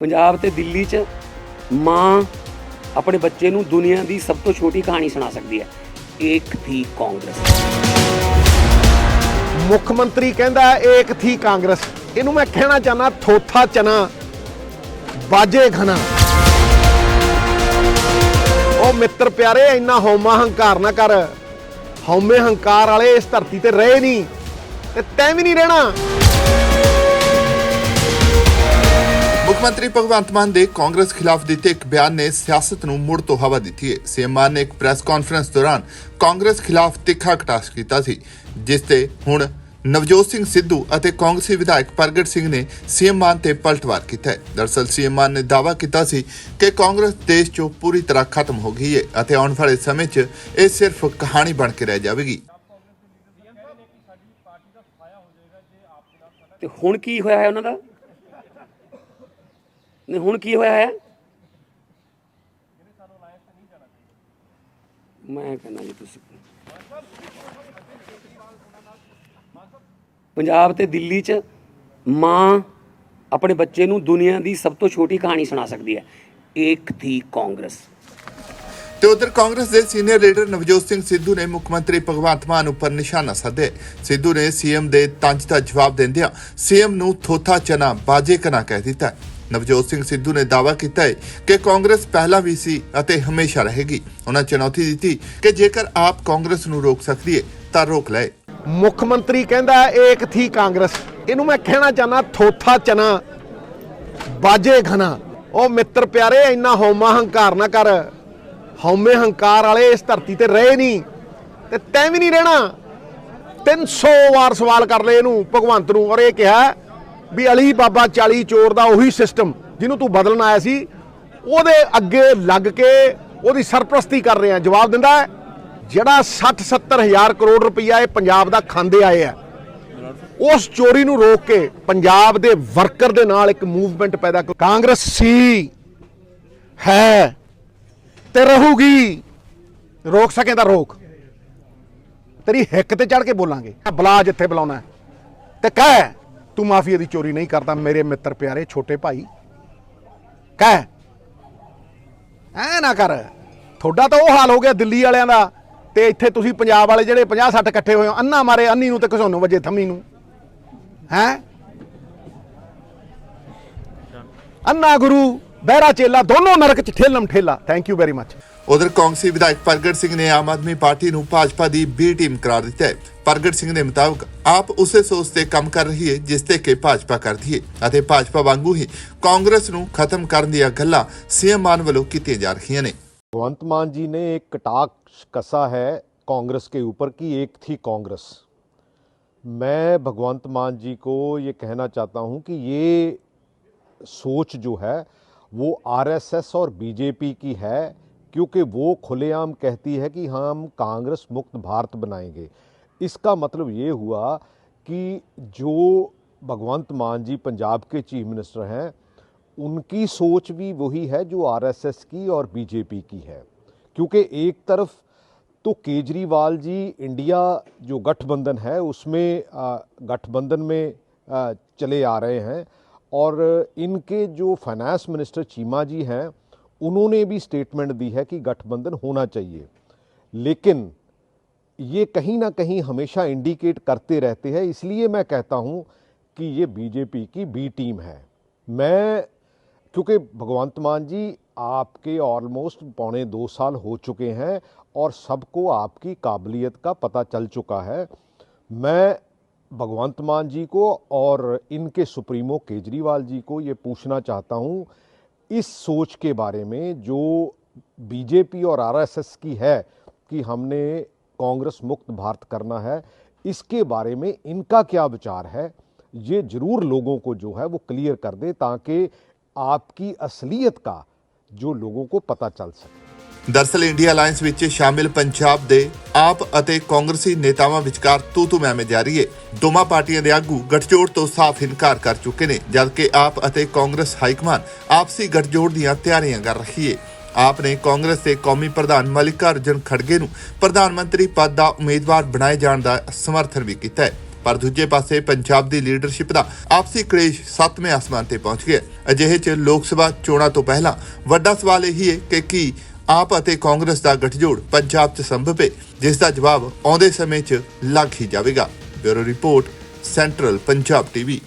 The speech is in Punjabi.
ਪੰਜਾਬ ਤੇ ਦਿੱਲੀ 'ਚ ਮਾਂ ਆਪਣੇ ਬੱਚੇ ਨੂੰ ਦੁਨੀਆ ਦੀ ਸਭ ਤੋਂ ਛੋਟੀ ਕਹਾਣੀ ਸੁਣਾ ਸਕਦੀ ਹੈ। ਏਕ ਥੀ ਕਾਂਗਰਸ। ਮੁੱਖ ਮੰਤਰੀ ਕਹਿੰਦਾ ਏਕ ਥੀ ਕਾਂਗਰਸ। ਇਹਨੂੰ ਮੈਂ ਕਹਿਣਾ ਚਾਹਨਾ ਥੋਥਾ ਚਨਾ, ਬਾਜੇ ਖਣਾ ਉਹ ਮਿੱਤਰ ਪਿਆਰੇ, ਇੰਨਾ ਹਉਮਾ ਹੰਕਾਰ ਨਾ ਕਰ। ਹਉਮੇ ਹੰਕਾਰ ਵਾਲੇ ਇਸ ਧਰਤੀ ਤੇ ਰਹੇ ਨਹੀਂ, ਤੇ ਤੈਂ ਵੀ ਨਹੀਂ ਰਹਿਣਾ। ਮੁੱਖ ਮੰਤਰੀ ਭਗਵੰਤ ਮਾਨ ਦੇ ਕਾਂਗਰਸ ਖਿਲਾਫ ਦਿੱਤੇ ਇੱਕ ਬਿਆਨ ਨੇ ਸਿਆਸਤ ਨੂੰ ਮੁੜ ਤੋਂ ਹਵਾ ਦਿੱਤੀ ਹੈ। ਸੀਐਮ ਮਾਨ ਨੇ ਇੱਕ ਪ੍ਰੈਸ ਕਾਨਫਰੰਸ ਦੌਰਾਨ ਕਾਂਗਰਸ ਖਿਲਾਫ ਤਿੱਖਾ ਕਟਾਸ਼ ਕੀਤਾ ਸੀ, ਜਿਸ ਤੇ ਹੁਣ ਨਵਜੋਤ ਸਿੰਘ ਸਿੱਧੂ ਅਤੇ ਕਾਂਗਰਸੀ ਵਿਧਾਇਕ ਪ੍ਰਗਟ ਸਿੰਘ ਨੇ ਸੀਐਮ ਮਾਨ ਤੇ ਪਲਟਵਾਰ ਕੀਤਾ ਹੈ। ਦਰਸਲ ਸੀਐਮ ਮਾਨ ਨੇ ਦਾਅਵਾ ਕੀਤਾ ਸੀ ਕਿ ਕਾਂਗਰਸ ਦੇਸ਼ 'ਚੋਂ ਪੂਰੀ ਤਰ੍ਹਾਂ ਖਤਮ ਹੋ ਗਈ ਹੈ ਅਤੇ ਆਉਣ ਵਾਲੇ ਸਮੇਂ 'ਚ ਇਹ ਸਿਰਫ ਕਹਾਣੀ ਬਣ ਕੇ ਰਹਿ ਜਾਵੇਗੀ। ਤੇ ਹੁਣ ਕੀ ਹੋਇਆ ਹੈ ਉਹਨਾਂ ਦਾ? ਨਹੀਂ ਹੁਣ ਕੀ ਹੋਇਆ ਹੈ? ਮੈਂ ਕਹਿੰਦਾ ਜੀ ਤੁਸੀਂ ਪੰਜਾਬ ਤੇ ਦਿੱਲੀ 'ਚ ਮਾਂ ਆਪਣੇ ਬੱਚੇ ਨੂੰ ਦੁਨੀਆ ਦੀ ਸਭ ਤੋਂ ਛੋਟੀ ਕਹਾਣੀ ਸੁਣਾ ਸਕਦੀ ਹੈ। ਏਕ ਥੀ ਕਾਂਗਰਸ। ਤੇ ਉਧਰ ਕਾਂਗਰਸ ਦੇ ਸੀਨੀਅਰ ਲੀਡਰ ਨਵਜੋਤ ਸਿੰਘ ਸਿੱਧੂ ਨੇ ਮੁੱਖ ਮੰਤਰੀ ਭਗਵੰਤ ਮਾਨ ਉੱਪਰ ਨਿਸ਼ਾਨਾ ਸਾਧਿਆ ਸਿੱਧੂ ਨੇ ਸੀਐਮ ਦੇ ਤੰਜ ਦਾ ਜਵਾਬ ਦਿੰਦਿਆਂ ਸੀਐਮ ਨੂੰ ਥੋਥਾ ਚਨਾ ਬਾਜੇ ਕਨਾ ਕਹਿ ਦਿੱਤਾ ਨਵਜੋਤ ਸਿੰਘ ਸਿੱਧੂ ਨੇ ਦਾਅਵਾ ਕੀਤਾ ਹੈ ਕਿ ਕਾਂਗਰਸ ਪਹਿਲਾਂ ਵੀ ਸੀ ਅਤੇ ਹਮੇਸ਼ਾ ਰਹੇਗੀ। ਉਹਨਾਂ ਚੁਣੌਤੀ ਦਿੱਤੀ ਕਿ ਜੇਕਰ ਆਪ ਕਾਂਗਰਸ ਨੂੰ ਰੋਕ ਸਕਦੀ ਹੈ, ਤਾਂ ਰੋਕ ਲਏ। ਮੁੱਖ ਮੰਤਰੀ ਕਹਿੰਦਾ ਏਕ ਥੀ ਕਾਂਗਰਸ। ਇਹਨੂੰ ਮੈਂ ਕਹਿਣਾ ਚਾਹਨਾ ਥੋਥਾ ਚਨਾ, ਬਾਜੇ ਘਨਾ ਉਹ ਮਿੱਤਰ ਪਿਆਰੇ, ਇੰਨਾ ਹਉਮਾ ਹੰਕਾਰ ਨਾ ਕਰ। ਹਉਮੇ ਹੰਕਾਰ ਵਾਲੇ ਇਸ ਧਰਤੀ ਤੇ ਰਹੇ ਨਹੀਂ ਤੇ ਤੈਂ ਵੀ ਨਹੀਂ ਰਹਿਣਾ। 300 ਵਾਰ ਸਵਾਲ ਕਰ ਲਏ ਇਹਨੂੰ ਭਗਵੰਤ ਨੂੰ ਔਰ ਇਹ ਕਿਹਾ ਵੀ ਅਲੀ ਬਾਬਾ 40 ਚੋਰ ਦਾ ਉਹੀ ਸਿਸਟਮ ਜਿਹਨੂੰ ਤੂੰ ਬਦਲਣ ਆਇਆ ਸੀ, ਉਹਦੇ ਅੱਗੇ ਲੱਗ ਕੇ ਉਹਦੀ ਸਰਪ੍ਰਸਤੀ ਕਰ ਰਹੇ। ਆ ਜਵਾਬ ਦਿੰਦਾ ਹੈ, ਜਿਹੜਾ 60 70 ਹਜ਼ਾਰ ਕਰੋੜ ਰੁਪਈਆ ਇਹ ਪੰਜਾਬ ਦਾ ਖਾਂਦੇ ਆਏ ਆ, ਉਸ ਚੋਰੀ ਨੂੰ ਰੋਕ ਕੇ ਪੰਜਾਬ ਦੇ ਵਰਕਰ ਦੇ ਨਾਲ ਇੱਕ ਮੂਵਮੈਂਟ ਪੈਦਾ ਕਰ ਕਾਂਗਰਸ ਸੀ, ਹੈ ਤੇ ਰਹੂਗੀ। ਰੋਕ ਸਕੇ ਤਾਂ ਰੋਕ। ਤੇਰੀ ਹਿੱਕ ਤੇ ਚੜ ਕੇ ਬੋਲਾਂਗੇ। ਬੁਲਾ ਜਿੱਥੇ ਬੁਲਾਉਣਾ ਹੈ। ਤੇ ਕਹਿ ਤੂੰ ਮਾਫੀਆ ਦੀ ਚੋਰੀ ਨਹੀਂ ਕਰਦਾ, ਮੇਰੇ ਮਿੱਤਰ ਪਿਆਰੇ, ਛੋਟੇ ਭਾਈ। ਕਹਿ। ਐ ਨਾ ਕਰ। ਤੁਹਾਡਾ ਤਾਂ ਉਹ ਹਾਲ ਹੋ ਗਿਆ ਦਿੱਲੀ ਵਾਲਿਆਂ ਦਾ, ਤੇ ਇੱਥੇ ਤੁਸੀਂ ਪੰਜਾਬ ਵਾਲੇ ਜਿਹੜੇ 50 60 ਇਕੱਠੇ ਹੋਏ ਹੋ, ਅੰਨਾ ਮਾਰੇ, ਅੰਨੀ ਨੂੰ ਤੇ ਘਸੋਨੂੰ ਵਜੇ ਥੰਮੀ ਨੂੰ। ਹੈ? ਅੰਨਾ ਗੁਰੂ, ਬਹਿਰਾ ਚੇਲਾ, ਦੋਨੋਂ ਨਰਕ ਚ ਠੇਲਮ ਠੇਲਾ। ਥੈਂਕ ਯੂ ਵੈਰੀ ਮੱਚ ਉਧਰ ਕਾਂਗਰਸੀ ਵਿਧਾਇਕ ਪ੍ਰਗਟ ਸਿੰਘ ਨੇ ਆਮ ਆਦਮੀ ਪਾਰਟੀ ਨੂੰ ਭਾਜਪਾ ਦੀ ਬੀ ਟੀਮ ਕਰਾਰ ਦਿੱਤਾ ਹੈ ਪ੍ਰਗਟ ਸਿੰਘ ਦੇ ਮੁਤਾਬਕ ਆਪ ਉਸੇ ਸੋਚ ਤੇ ਕੰਮ ਕਰ ਰਹੀ ਹੈ ਜਿਸ ਤੇ ਕਿ ਭਾਜਪਾ ਕਰਦੀ ਹੈ ਅਤੇ ਭਾਜਪਾ ਵਾਂਗੂ ਹੀ ਕਾਂਗਰਸ ਨੂੰ ਖਤਮ ਕਰਨ ਦੀਆਂ ਗੱਲਾਂ ਸੀਐਮ ਮਾਨ ਵੱਲੋਂ ਕੀਤੀਆਂ ਜਾ ਰਹੀਆਂ ਨੇ भगवंत मान जी ने एक कटाक्ष कसा है कांग्रेस के ऊपर कि एक थी कांग्रेस मैं भगवंत मान जी को ये कहना चाहता हूं कि ये सोच जो है वो आरएसएस और बीजेपी की है क्योंकि वो खुलेआम कहती है कि हम कांग्रेस मुक्त भारत बनाएँगे। इसका मतलब ये हुआ कि जो भगवंत मान जी पंजाब के चीफ मिनिस्टर हैं, उनकी सोच भी वही है जो आरएसएस की और बीजेपी की है। क्योंकि एक तरफ़ तो केजरीवाल जी इंडिया जो गठबंधन है, उसमें गठबंधन में चले आ रहे हैं और इनके जो फाइनेंस मिनिस्टर चीमा जी हैं उन्होंने भी स्टेटमेंट दी है कि गठबंधन होना चाहिए। लेकिन ये कहीं ना कहीं हमेशा इंडिकेट करते रहते हैं, इसलिए मैं कहता हूँ कि ये बीजेपी की बी टीम है। मैं, क्योंकि भगवंत मान जी आपके ऑलमोस्ट पौने दो साल हो चुके हैं और सबको आपकी काबिलियत का पता चल चुका है। मैं भगवंत मान जी को और इनके सुप्रीमो केजरीवाल जी को ये पूछना चाहता हूँ इस सोच के बारे में जो बीजेपी और आरएसएस की है कि हमने कांग्रेस मुक्त भारत करना है, इसके बारे में इनका क्या विचार है, ये ज़रूर लोगों को जो है वो क्लियर कर दे ताकि आपकी असलियत का जो लोगों को पता चल सके। ਦਰਸਲ ਇੰਡੀਆ ਅਲਾਈਅੰਸ ਵਿੱਚ ਸ਼ਾਮਿਲ ਪੰਜਾਬ ਦੇ ਆਪ ਅਤੇ ਕਾਂਗਰਸੀ ਨੇਤਾਵਾਂ ਵਿਚਕਾਰ ਤੂ ਤੂ ਮੈਮੇ ਜਾਰੀ ਹੈ ਦੋਵਾਂ ਪਾਰਟੀਆਂ ਦੇ ਆਗੂ ਗੱਠਜੋੜ ਤੋਂ ਸਾਫ਼ ਇਨਕਾਰ ਕਰ ਚੁੱਕੇ ਨੇ, ਜਦਕਿ ਆਪ ਅਤੇ ਕਾਂਗਰਸ ਹਾਈਕਮਾਨ ਆਪਸੀ ਗੱਠਜੋੜ ਦੀਆਂ ਤਿਆਰੀਆਂ ਕਰ ਰਹੀ ਹੈ ਆਪ ਨੇ ਕਾਂਗਰਸ ਦੇ ਕੌਮੀ ਪ੍ਰਧਾਨ ਮਲਿਕਾ ਅਰਜਨ ਖੜਗੇ ਨੂੰ ਪ੍ਰਧਾਨ ਮੰਤਰੀ ਪਦ ਦਾ ਉਮੀਦਵਾਰ ਬਣਾਏ ਜਾਣ ਦਾ ਸਮਰਥਨ ਵੀ ਕੀਤਾ ਹੈ ਪਰ ਦੂਜੇ ਪਾਸੇ ਪੰਜਾਬ ਦੀ ਲੀਡਰਸ਼ਿਪ ਦਾ ਆਪਸੀ ਕਲੇਸ਼ ਸੱਤਵੇਂ ਆਸਮਾਨ ਤੇ ਪਹੁੰਚ ਗਿਆ ਅਜਿਹੇ 'ਚ ਲੋਕ ਸਭਾ ਚੋਣਾਂ ਤੋਂ ਪਹਿਲਾਂ ਵੱਡਾ ਸਵਾਲ ਇਹ ਹੈ ਕਿ ਕੀ ਆਪ ਅਤੇ ਕਾਂਗਰਸ ਦਾ ਗਠਜੋੜ ਪੰਜਾਬ 'ਚ ਸੰਭਵ ਹੈ ਜਿਸ ਦਾ ਜਵਾਬ ਆਉਂਦੇ ਸਮੇਂ 'ਚ ਲੱਗ ਹੀ ਜਾਵੇਗਾ। Bureau report, central Punjab TV.